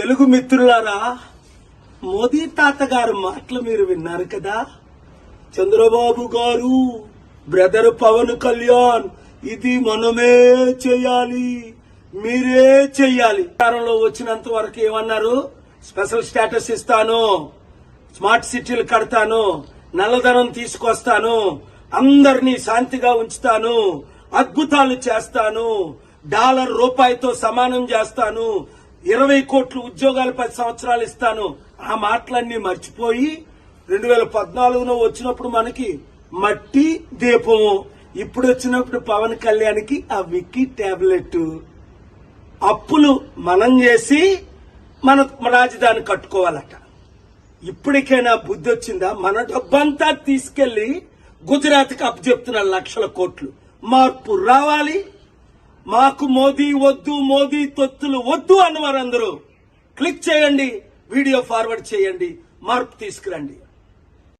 తెలుగు మిత్రులారా మోదీ తాతగారు మాటలు మీరు విన్నారు కదా? చంద్రబాబు గారు బ్రదర్ పవన్ కళ్యాణ్ ఇది మనమే చేయాలి మీరే చెయ్యాలి అధికారంలో వచ్చినంత వరకు ఏమన్నారు? స్పెషల్ స్టేటస్ ఇస్తాను స్మార్ట్ సిటీలు కడతాను నల్లధనం తీసుకొస్తాను అందరినీ శాంతిగా ఉంచుతాను అద్భుతాలు చేస్తాను డాలర్ రూపాయితో సమానం చేస్తాను ఇరవై కోట్లు ఉద్యోగాలు పది సంవత్సరాలు ఇస్తాను. ఆ మాటలన్నీ మర్చిపోయి రెండు వేల పద్నాలుగులో వచ్చినప్పుడు మనకి మట్టి దీపము ఇప్పుడు వచ్చినప్పుడు పవన్ కళ్యాణ్కి ఆ విక్కీ టాబ్లెట్. అప్పులు మనం చేసి మన రాజధాని కట్టుకోవాలట. ఇప్పటికైనా బుద్ధి వచ్చిందా? మన డబ్బంతా తీసుకెళ్ళి గుజరాత్కి అప్పచెప్తున్న లక్షల కోట్లు. మార్పు రావాలి. మాకు మోదీ వద్దు మోదీ తొత్తులు వద్దు అన్నవారందరూ క్లిక్ చేయండి వీడియో ఫార్వర్డ్ చేయండి మార్పు తీసుకురండి.